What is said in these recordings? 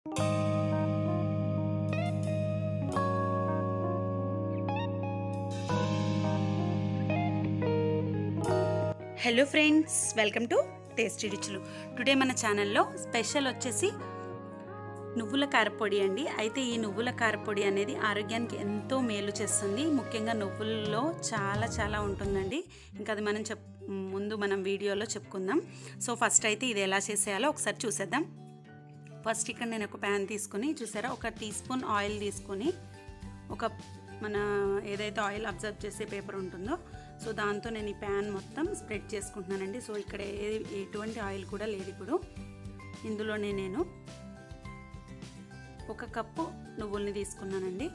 Hello friends welcome to tasty రుచులు today మన ఛానల్లో స్పెషల్ వచ్చేసి నువ్వుల కారపొడి అండి. అయితే ఈ నువ్వుల కారపొడి అనేది ఆరోగ్యానికి ఎంతో మేలు చేస్తుంది. ముఖ్యంగా నువ్వుల్లో చాలా చాలా ఉంటుందండి. ఇంకా అది మనం చెప్ ముందు మనం వీడియోలో చెప్పుకుందాం. సో ఫస్ట్ అయితే ఇది ఎలా చేసేయాలో ఒకసారి చూసేద్దాం. ఫస్ట్ ఇక్కడ నేను ఒక ప్యాన్ తీసుకొని చూసారా? ఒక టీ స్పూన్ ఆయిల్ తీసుకొని ఒక మన ఏదైతే ఆయిల్ అబ్జర్వ్ చేసే పేపర్ ఉంటుందో సో దాంతో నేను ఈ ప్యాన్ మొత్తం స్ప్రెడ్ చేసుకుంటున్నానండి. సో ఇక్కడ ఏ ఎటువంటి ఆయిల్ కూడా లేదు ఇప్పుడు. ఇందులోనే నేను ఒక కప్పు నువ్వుల్ని తీసుకున్నానండి.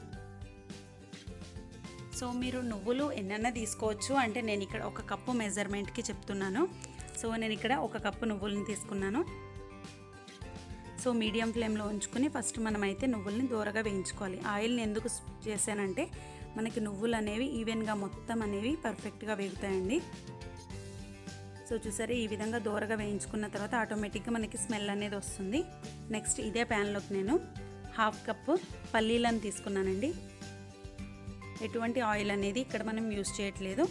సో మీరు నువ్వులు ఎన్నైనా తీసుకోవచ్చు అంటే నేను ఇక్కడ ఒక కప్పు మెజర్మెంట్కి చెప్తున్నాను. సో నేను ఇక్కడ ఒక కప్పు నువ్వుల్ని తీసుకున్నాను. సో మీడియం ఫ్లేమ్లో ఉంచుకుని ఫస్ట్ మనమైతే నువ్వుల్ని దూరగా వేయించుకోవాలి. ఆయిల్ని ఎందుకు చేశానంటే మనకి నువ్వులు అనేవి ఈవెన్గా మొత్తం అనేవి పర్ఫెక్ట్గా వేగుతాయండి. సో చూసారా ఈ విధంగా దూరగా వేయించుకున్న తర్వాత ఆటోమేటిక్గా మనకి స్మెల్ అనేది వస్తుంది. నెక్స్ట్ ఇదే ప్యాన్లోకి నేను హాఫ్ కప్పు పల్లీలను తీసుకున్నానండి. ఎటువంటి ఆయిల్ అనేది ఇక్కడ మనం యూస్ చేయట్లేదు.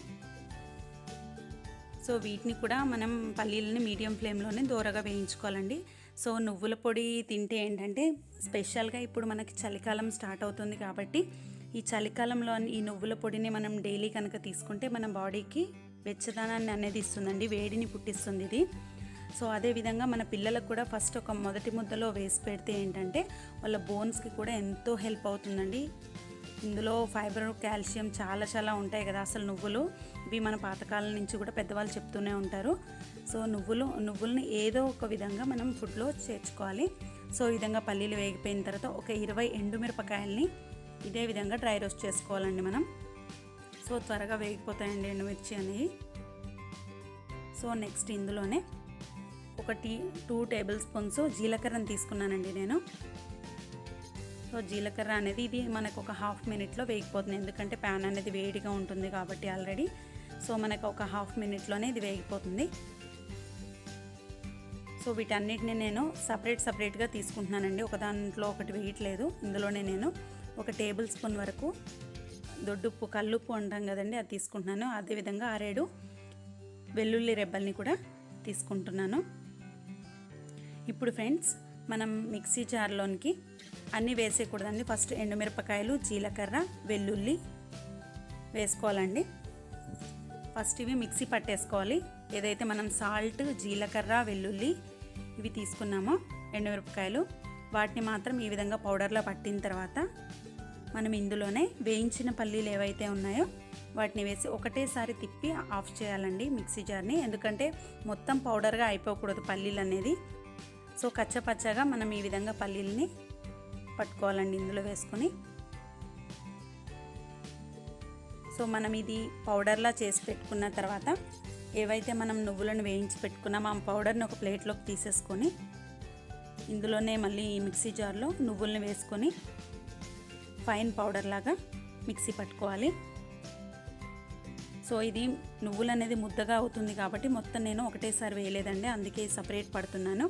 సో వీటిని కూడా మనం పల్లీలని మీడియం ఫ్లేమ్లోనే దూరగా వేయించుకోవాలండి. సో నువ్వుల పొడి తింటే ఏంటంటే స్పెషల్గా ఇప్పుడు మనకి చలికాలం స్టార్ట్ అవుతుంది కాబట్టి ఈ చలికాలంలో ఈ నువ్వుల పొడిని మనం డైలీ కనుక తీసుకుంటే మన బాడీకి వెచ్చదనాన్ని అనేది ఇస్తుందండి వేడిని పుట్టిస్తుంది ఇది. సో అదేవిధంగా మన పిల్లలకు కూడా ఫస్ట్ ఒక మొదటి ముద్దలో వేసి పెడితే ఏంటంటే వాళ్ళ బోన్స్కి కూడా ఎంతో హెల్ప్ అవుతుందండి. ఇందులో ఫైబర్ కాల్షియం చాలా చాలా ఉంటాయి కదా అసలు నువ్వులు. ఇవి మన పాతకాలం నుంచి కూడా పెద్దవాళ్ళు చెప్తూనే ఉంటారు. సో నువ్వులు నువ్వుల్ని ఏదో ఒక విధంగా మనం ఫుడ్లో చేర్చుకోవాలి. సో ఈ విధంగా పల్లీలు వేగిపోయిన తర్వాత ఒక ఇరవై ఎండుమిరపకాయల్ని ఇదే విధంగా డ్రై రోస్ట్ చేసుకోవాలండి మనం. సో త్వరగా వేగిపోతాయండి ఎండుమిర్చి అనేవి. సో నెక్స్ట్ ఇందులోనే ఒక టీ టూ టేబుల్ స్పూన్స్ జీలకర్రని తీసుకున్నానండి నేను. సో జీలకర్ర అనేది ఇది మనకు ఒక హాఫ్ మినిట్లో వేగిపోతుంది. ఎందుకంటే ప్యాన్ అనేది వేడిగా ఉంటుంది కాబట్టి ఆల్రెడీ. సో మనకు ఒక హాఫ్ మినిట్లోనే ఇది వేగిపోతుంది. సో వీటన్నిటిని నేను సపరేట్ సపరేట్గా తీసుకుంటున్నానండి. ఒక దాంట్లో ఒకటి వేయట్లేదు. ఇందులోనే నేను ఒక టేబుల్ స్పూన్ వరకు దొడ్డుప్పు కల్లుప్పు అంటాం కదండి అది తీసుకుంటున్నాను. అదేవిధంగా ఆరేడు వెల్లుల్లి రెబ్బల్ని కూడా తీసుకుంటున్నాను. ఇప్పుడు ఫ్రెండ్స్ మనం మిక్సీ జార్లోనికి అన్నీ వేసేయకూడదండి. ఫస్ట్ ఎండుమిరపకాయలు జీలకర్ర వెల్లుల్లి వేసుకోవాలండి. ఫస్ట్ ఇవి మిక్సీ పట్టేసుకోవాలి. ఏదైతే మనం సాల్ట్ జీలకర్ర వెల్లుల్లి ఇవి తీసుకున్నామో ఎండుమిరపకాయలు వాటిని మాత్రం ఈ విధంగా పౌడర్లో పట్టిన తర్వాత మనం ఇందులోనే వేయించిన పల్లీలు ఏవైతే ఉన్నాయో వాటిని వేసి ఒకటేసారి తిప్పి ఆఫ్ చేయాలండి మిక్సీ జార్ని. ఎందుకంటే మొత్తం పౌడర్గా అయిపోకూడదు పల్లీలు అనేది. సో కచ్చపచ్చగా మనం ఈ విధంగా పల్లీలని పట్టుకోవాలండి ఇందులో వేసుకొని. సో మనం ఇది పౌడర్లా చేసి పెట్టుకున్న తర్వాత ఏవైతే మనం నువ్వులను వేయించి పెట్టుకున్నామో ఆ పౌడర్ని ఒక ప్లేట్లోకి తీసేసుకొని ఇందులోనే మళ్ళీ మిక్సీ జార్లో నువ్వుల్ని వేసుకొని ఫైన్ పౌడర్ లాగా మిక్సీ పట్టుకోవాలి. సో ఇది నువ్వులు అనేది ముద్దగా అవుతుంది కాబట్టి మొత్తం నేను ఒకటేసారి వేయలేదండి అందుకే సపరేట్ పడుతున్నాను.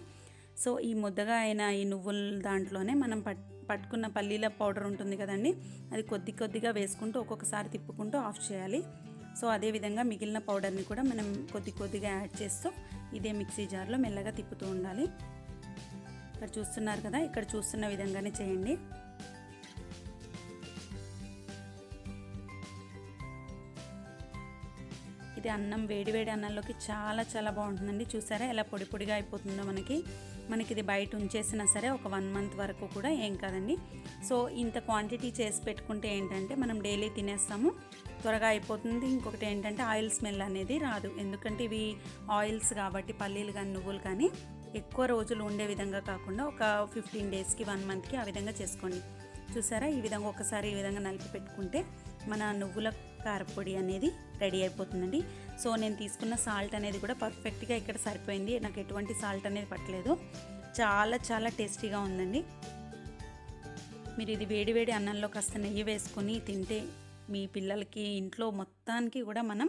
సో ఈ ముద్దగా అయిన ఈ నువ్వుల దాంట్లోనే మనం పట్ పట్టుకున్న పల్లీల పౌడర్ ఉంటుంది కదండి అది కొద్ది కొద్దిగా వేసుకుంటూ ఒక్కొక్కసారి తిప్పుకుంటూ ఆఫ్ చేయాలి. సో అదేవిధంగా మిగిలిన పౌడర్ని కూడా మనం కొద్ది కొద్దిగా యాడ్ చేస్తూ ఇదే మిక్సీ జార్లో మెల్లగా తిప్పుతూ ఉండాలి. ఇక్కడ చూస్తున్నారు కదా ఇక్కడ చూస్తున్న విధంగానే చేయండి. ఇది అన్నం వేడివేడి అన్నంలోకి చాలా చాలా బాగుంటుందండి. చూసారా ఎలా పొడి పొడిగా అయిపోతుందో మనకి. మనకి ఇది బయట ఉంచేసినా సరే ఒక వన్ మంత్ వరకు కూడా ఏం కాదండి. సో ఇంత క్వాంటిటీ చేసి పెట్టుకుంటే ఏంటంటే మనం డైలీ తినేస్తాము. త్వరగా అయిపోతుంది. ఇంకొకటి ఏంటంటే ఆయిల్ స్మెల్ అనేది రాదు. ఎందుకంటే ఇవి ఆయిల్స్ కాబట్టి పల్లీలు కానీ నువ్వులు కానీ ఎక్కువ రోజులు ఉండే విధంగా కాకుండా ఒక ఫిఫ్టీన్ డేస్కి వన్ మంత్కి ఆ విధంగా చేసుకోండి. చూసారా? ఈ విధంగా ఒకసారి ఈ విధంగా నలిపి పెట్టుకుంటే మన నువ్వుల కారపొడి అనేది రెడీ అయిపోతుందండి. సో నేను తీసుకున్న సాల్ట్ అనేది కూడా పర్ఫెక్ట్గా ఇక్కడ సరిపోయింది. నాకు ఎటువంటి సాల్ట్ అనేది పట్టలేదు. చాలా చాలా టేస్టీగా ఉందండి. మీరు ఇది వేడివేడి అన్నంలో కాస్త నెయ్యి వేసుకొని తింటే మీ పిల్లలకి ఇంట్లో మొత్తానికి కూడా మనం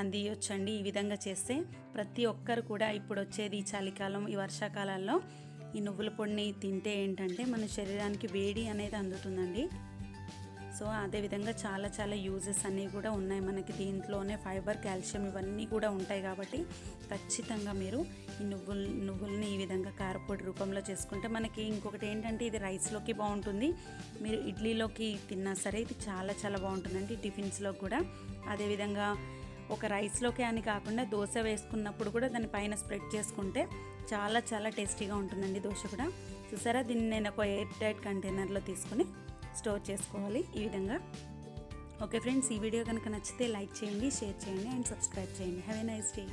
అందియొచ్చండి. ఈ విధంగా చేస్తే ప్రతి ఒక్కరు కూడా ఇప్పుడు వచ్చేది ఈ చలికాలం ఈ వర్షాకాలాల్లో ఈ నువ్వుల పొడిని తింటే ఏంటంటే మన శరీరానికి వేడి అనేది అందుతుందండి. సో అదేవిధంగా చాలా చాలా యూజెస్ అన్నీ కూడా ఉన్నాయి మనకి దీంట్లోనే ఫైబర్ కాల్షియం ఇవన్నీ కూడా ఉంటాయి కాబట్టి ఖచ్చితంగా మీరు ఈ నువ్వులు నువ్వుల్ని ఈ విధంగా కారపొడి రూపంలో చేసుకుంటే మనకి ఇంకొకటి ఏంటంటే ఇది రైస్లోకి బాగుంటుంది. మీరు ఇడ్లీలోకి తిన్నా సరే ఇది చాలా చాలా బాగుంటుందండి టిఫిన్స్లో కూడా. అదేవిధంగా ఒక రైస్లోకి అని కాకుండా దోశ వేసుకున్నప్పుడు కూడా దాని పైన స్ప్రెడ్ చేసుకుంటే చాలా చాలా టేస్టీగా ఉంటుందండి దోశ కూడా. చూసారా? దీన్ని నేను ఒక ఎయిర్ టైట్ కంటైనర్లో తీసుకుని స్టోర్ చేసుకోవాలి ఈ విధంగా. ఓకే ఫ్రెండ్స్ ఈ వీడియో కనుక నచ్చితే లైక్ చేయండి షేర్ చేయండి అండ్ సబ్స్క్రైబ్ చేయండి. Have a nice day